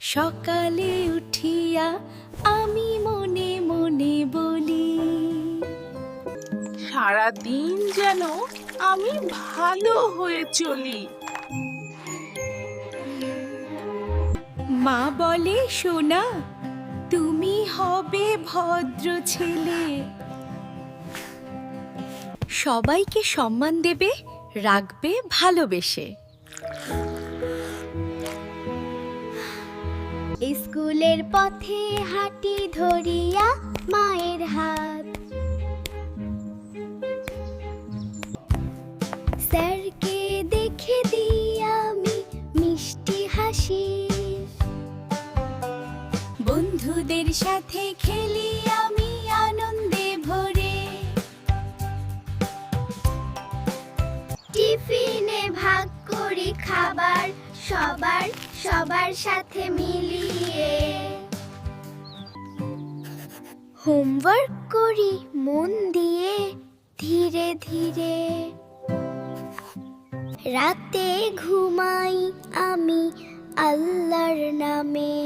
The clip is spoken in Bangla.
সকালে উঠিয়া আমি মনে মনে বলি সারা দিন যেন আমি ভালো হয়ে চলি। মা বলে সোনা তুমি হবে ভদ্র ছেলে। সবাইকে সম্মান দেবে রাখবে ভালোবেসে। স্কুলের পথে হাঁটি ধরিয়া মায়ের হাত। স্যারকে দেখে দিই আমি মিষ্টি হাসি। বন্ধুদের সাথে খেলি আমি করি খাবার সবার সবার সাথে মিলিয়ে। হোমওয়ার্ক করি মন দিয়ে ধীরে ধীরে। রাতে ঘুমাই আমি আল্লাহর নামে।